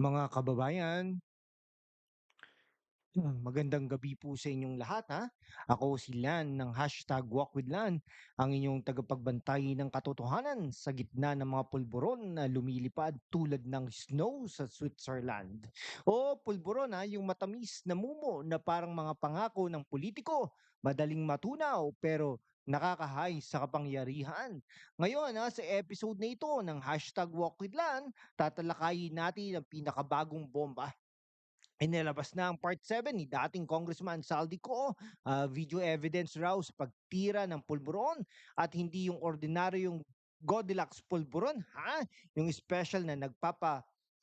Mga kababayan, hmm, magandang gabi po sa inyong lahat ha. Ako si Lan ng hashtag Walk with Lan, ang inyong tagapagbantay ng katotohanan sa gitna ng mga pulburon na lumilipad tulad ng snow sa Switzerland. O pulburon ha, yung matamis na mumo na parang mga pangako ng politiko, madaling matunaw pero nakakahay sa kapangyarihan. Ngayon ha, sa episode na ito ng hashtag Walk with Lan, tatalakayin natin ang pinakabagong bomba Inilabas na ang Part 7 ni dating Congressman Saldico, ah, video evidence raw sa pagtira ng pulburon at hindi yung ordinaryong Goldilocks pulburon, ha? Yung special na nagpapa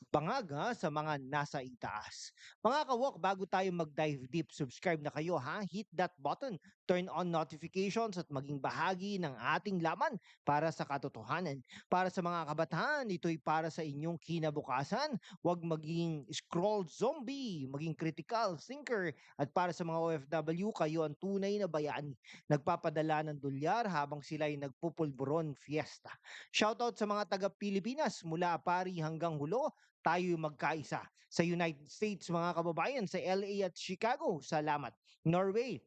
bangag ha, sa mga nasa itaas. Mga kawok, bago tayo mag-dive deep, subscribe na kayo ha. Hit that button, turn on notifications at maging bahagi ng ating laman para sa katotohanan. Para sa mga kabataan, ito'y para sa inyong kinabukasan. Huwag maging scroll zombie, maging critical thinker. At para sa mga OFW, kayo ang tunay na bayani. Nagpapadala ng dolyar habang sila'y nagpupulburon fiesta. Shoutout sa mga taga-Pilipinas mula Pari hanggang Hulo tayo magkaisa. Sa United States, mga kababayan, sa LA at Chicago, salamat. Norway,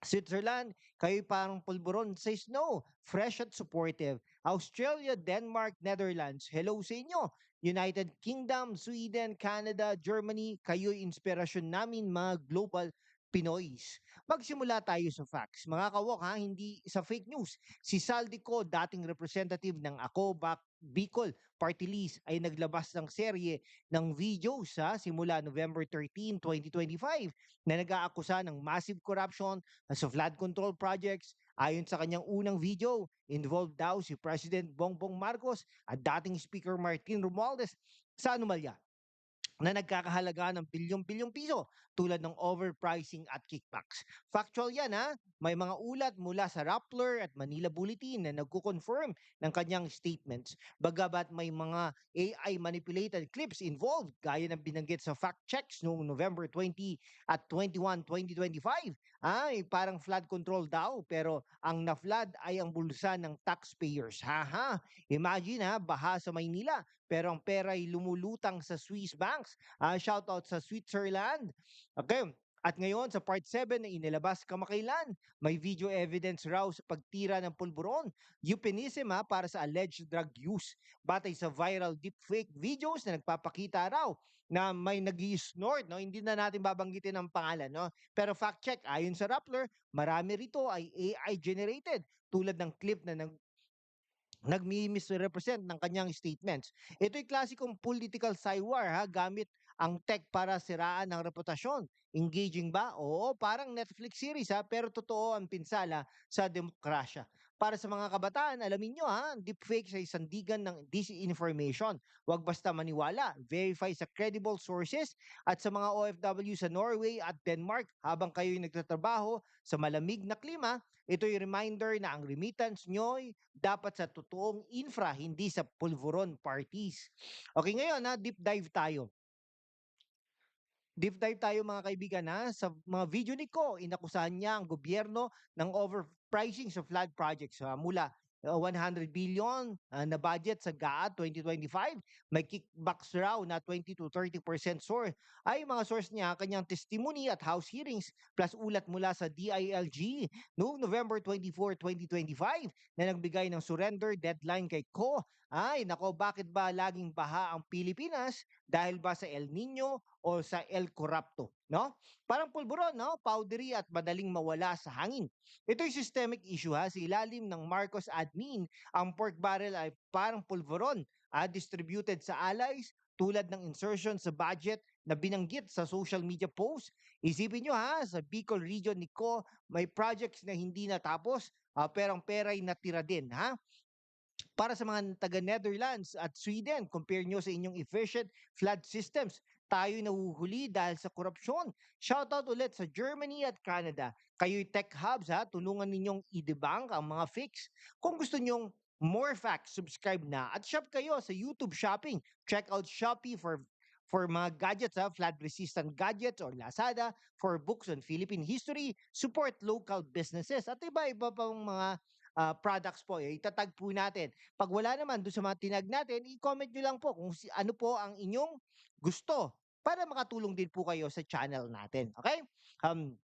Switzerland, kayo parang pulburon sa snow, fresh at supportive. Australia, Denmark, Netherlands, hello sa inyo. United Kingdom, Sweden, Canada, Germany, kayo'y inspirasyon namin mga global Pinoys. Magsimula tayo sa facts. Mga kawok ha, hindi sa fake news. Si Saldico, dating representative ng Ako Back Bicol Party List ay naglabas ng serye ng video sa simula November 13, 2025 na nag-aakusa ng massive corruption sa flood control projects. Ayon sa kanyang unang video, involved daw si President Bongbong Marcos at dating Speaker Martin Romualdez sa anomalya na nagkakahalaga ng bilyong-bilyong piso tulad ng overpricing at kickbacks. Factual yan ha, may mga ulat mula sa Rappler at Manila Bulletin na nagko-confirm ng kanyang statements. Bagabat may mga AI manipulated clips involved gaya ng binanggit sa fact checks noong November 20 at 21, 2025. Ay, parang flood control daw pero ang na-flood ay ang bulsa ng taxpayers. Haha, imagine ha, baha sa Maynila pero ang pera ay lumulutang sa Swiss banks. Uh, shout out sa Switzerland. Okay. At ngayon sa part 7 na inilabas kamakailan, may video evidence raw sa pagtira ng pulburon. Euphemism ha, para sa alleged drug use. Batay sa viral deepfake videos na nagpapakita raw na may nag snort no? Hindi na natin babanggitin ang pangalan, no? Pero fact check, ayon sa Rappler, marami rito ay AI generated tulad ng clip na nag nagmi-misrepresent ng kanyang statements. Ito'y klasikong political cywar ha, gamit ang tech para siraan ang reputasyon. Engaging ba? Oo, parang Netflix series ha, pero totoo ang pinsala sa demokrasya. Para sa mga kabataan, alamin nyo ha, deepfake sa sandigan ng disinformation. Huwag basta maniwala. Verify sa credible sources at sa mga OFW sa Norway at Denmark habang kayo'y nagtatrabaho sa malamig na klima, ito'y reminder na ang remittance nyo'y dapat sa totoong infra, hindi sa pulveron parties. Okay, ngayon ha, deep dive tayo. Deep dive tayo mga kaibigan ha. Sa mga video ni Ko, inakusahan niya ang gobyerno ng overpricing sa flood projects uh, mula uh, 100 billion uh, na budget sa GAA 2025. May kickbacks raw na 20 to 30% source. Ay mga source niya, kanyang testimony at house hearings plus ulat mula sa DILG noong November 24, 2025 na nagbigay ng surrender deadline kay Ko. Ay, nako, bakit ba laging baha ang Pilipinas? Dahil ba sa El Nino o sa El Corrupto, no? Parang pulburon, no? Powdery at madaling mawala sa hangin. Ito'y systemic issue ha, sa ilalim ng Marcos admin, ang pork barrel ay parang pulburon, ah, distributed sa allies tulad ng insertion sa budget na binanggit sa social media post. Isipin nyo ha, sa Bicol region ni Ko, may projects na hindi natapos, uh, pero ang pera ay natira din ha. Para sa mga taga Netherlands at Sweden, compare nyo sa inyong efficient flood systems tayo nahuhuli dahil sa korupsyon. Shoutout ulit sa Germany at Canada. Kayo'y tech hubs ha, tulungan ninyong i-debunk ang mga fix. Kung gusto nyong more facts, subscribe na at shop kayo sa YouTube Shopping. Check out Shopee for for mga gadgets, ha, flood-resistant gadgets or Lazada, for books on Philippine history, support local businesses, at iba-iba pang mga ah, products po, eh, itatag po natin. 'Pag wala naman do'n sa mga tinag natin, i-comment niyo lang po kung si ano po ang inyong gusto para makatulong din po kayo sa channel natin, okey? Um,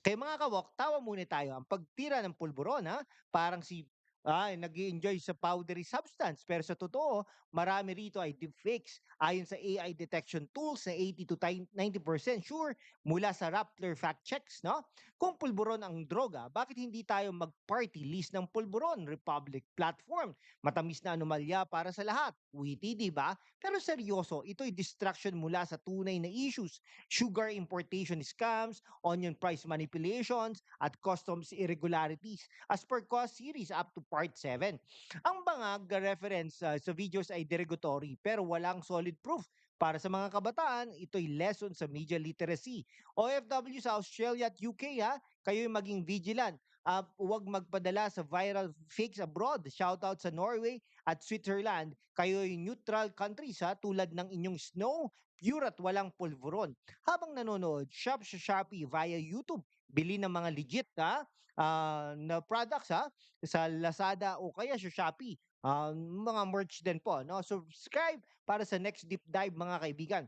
kaya mga kawok, tawa muna tayo. Ang pagtira ng pulburon, ha, parang si ay nag-e-enjoy sa powdery substance, pero sa totoo, marami rito ay deepfakes. Ayon sa AI detection tools na 80 to tin 90% sure mula sa Rappler fact checks, 'no? Kung pulburon ang droga, bakit hindi tayo mag-party list ng pulburon republic platform? Matamis na anomalya para sa lahat. Witty, 'di ba? Pero seryoso, ito'y distraction mula sa tunay na issues. Sugar importation scams, onion price manipulations, at customs irregularities. As per cost series up to part 7. Ang bangag reference ah, sa videos ay derogatory pero walang solid proof. Para sa mga kabataan, ito'y lesson sa media literacy. OFW sa Australia at UK ha, kayo'y maging vigilant. Ah, huwag magpadala sa viral fakes abroad. Shoutout sa Norway at Switzerland. Kayo'y neutral countries ha, tulad ng inyong snow, pure at walang pulveron. Habang nanonood, shop sa Shopee via YouTube. Bili ng mga legit ha, ah, na products ha, sa Lazada o kaya sa Shopee. Ah, mga merch din po, 'no? Subscribe para sa next deep dive mga kaibigan.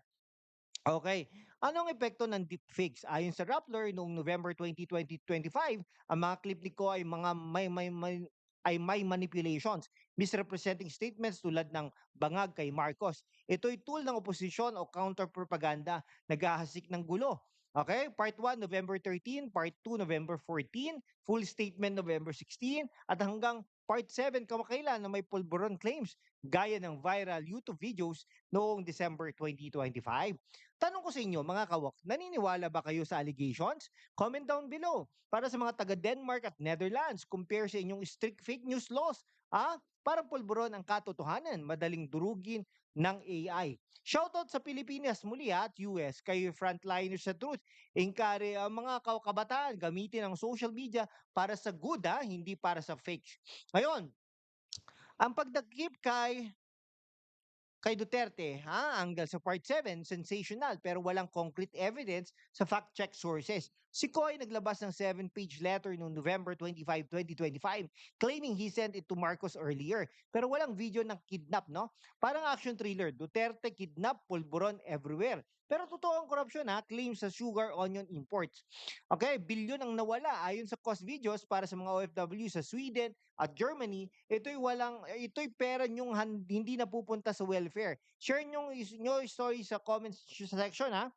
Okey, anong epekto ng deepfakes? Ayon sa Rappler noong November 2020-25, ang mga clip nito ay mga may may may ay may manipulations, misrepresenting statements tulad ng bangag kay Marcos. Ito'y tool ng oposisyon o counter propaganda, naghahasik ng gulo. Okey, part 1 November 13, part 2 November 14, full statement November 16, at hanggang part 7 kamakailan na may pulburon claims gaya ng viral YouTube videos noong December 2025. Tanong ko sa inyo mga kawok, naniniwala ba kayo sa allegations? Comment down below. Para sa mga taga Denmark at Netherlands, compare sa inyong strict fake news laws. Ah, parang pulburon ang katotohanan, madaling durugin ng AI. Shoutout sa Pilipinas muli ha, at US, kayo frontliners sa truth. Encourage ang mga kabataan gamitin ang social media para sa good ha, hindi para sa fake. Ngayon, ang pagdakip kay kay Duterte, ha, hanggang sa part 7, sensational pero walang concrete evidence sa fact-check sources. Si Coy naglabas ng 7-page letter noong November 25, 2025 claiming he sent it to Marcos earlier pero walang video ng kidnap, no? Parang action thriller, Duterte kidnap, pulburon everywhere. Pero totoo ang korupsyon ha, claims sa sugar onion imports. Okay, bilyon ang nawala ayon sa cost videos para sa mga OFW sa Sweden at Germany. Ito'y walang ito'y pera niyong han- hindi napupunta sa welfare. Share niyo yung story sa comments section ha.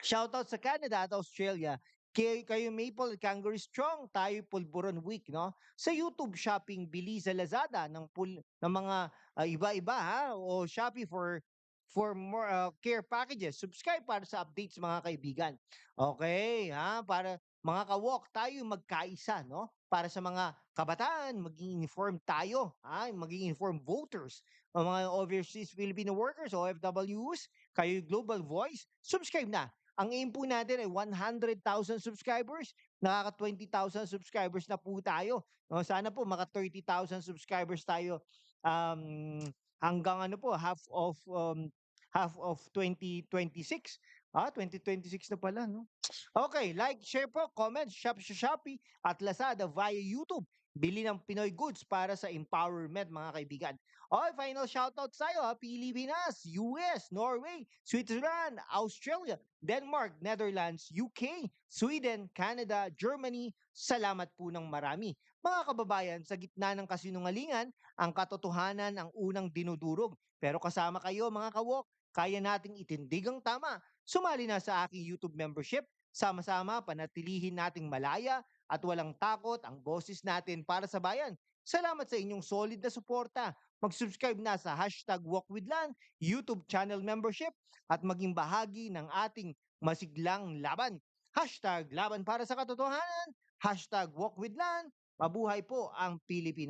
Shoutout sa Canada at Australia. Kay, kayo Maple Kangaroo Strong, tayo Pulburon Week, no? Sa YouTube shopping, bili sa Lazada ng pul ng mga ah, iba-iba ha o Shopee for for more ah, care packages. Subscribe para sa updates mga kaibigan. Okay, ha? Para mga kawok, tayo magkaisa, no? Para sa mga kabataan, maging informed tayo, ha? Maging informed voters. Mga overseas Filipino workers, OFWs, kayo Global Voice, subscribe na. Ang aim po natin ay 100,000 subscribers. Nakaka 20,000 subscribers na po tayo. No, sana po maka 30,000 subscribers tayo um, hanggang ano po half of um, half of 2026. Ah, 2026 na pala, no? Okay, like, share po, comment, shop sa Shopee at Lazada via YouTube. Bili ng Pinoy goods para sa empowerment, mga kaibigan. Okay, final shoutout sa'yo, ha? Pilipinas, US, Norway, Switzerland, Australia, Denmark, Netherlands, UK, Sweden, Canada, Germany. Salamat po ng marami. Mga kababayan, sa gitna ng kasinungalingan, ang katotohanan ang unang dinudurog. Pero kasama kayo, mga kawok, kaya nating itindig ang tama. Sumali na sa aking YouTube membership. Sama-sama, panatilihin nating malaya at walang takot ang boses natin para sa bayan. Salamat sa inyong solid na suporta. Mag-subscribe na sa hashtag WalkWithLan, YouTube channel membership at maging bahagi ng ating masiglang laban. Hashtag laban para sa katotohanan, hashtag WalkWithLan, mabuhay po ang Pilipinas.